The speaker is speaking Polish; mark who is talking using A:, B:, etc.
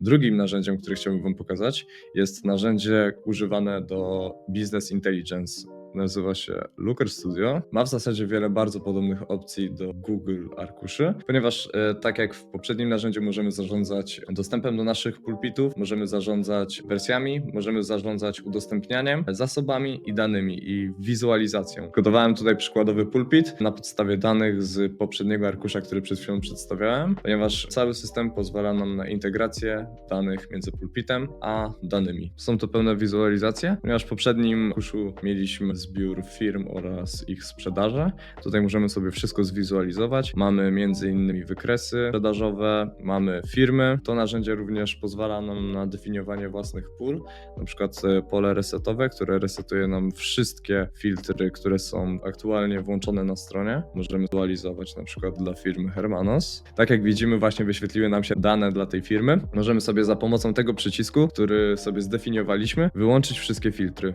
A: Drugim narzędziem, które chciałbym Wam pokazać, jest narzędzie używane do Business Intelligence. Nazywa się Looker Studio. Ma w zasadzie wiele bardzo podobnych opcji do Google Arkuszy, ponieważ e, tak jak w poprzednim narzędziu możemy zarządzać dostępem do naszych pulpitów, możemy zarządzać wersjami, możemy zarządzać udostępnianiem, zasobami i danymi i wizualizacją. Kodowałem tutaj przykładowy pulpit na podstawie danych z poprzedniego arkusza, który przed chwilą przedstawiałem, ponieważ cały system pozwala nam na integrację danych między pulpitem a danymi. Są to pełne wizualizacje, ponieważ w poprzednim arkuszu mieliśmy zbiór firm oraz ich sprzedaże. Tutaj możemy sobie wszystko zwizualizować. Mamy między innymi wykresy sprzedażowe, mamy firmy. To narzędzie również pozwala nam na definiowanie własnych pól, na przykład e, pole resetowe, które resetuje nam wszystkie filtry, które są aktualnie włączone na stronie. Możemy wizualizować na przykład dla firmy Hermanos. Tak jak widzimy, właśnie wyświetliły nam się dane dla tej firmy. Możemy sobie za pomocą tego przycisku, który sobie zdefiniowaliśmy, wyłączyć wszystkie filtry.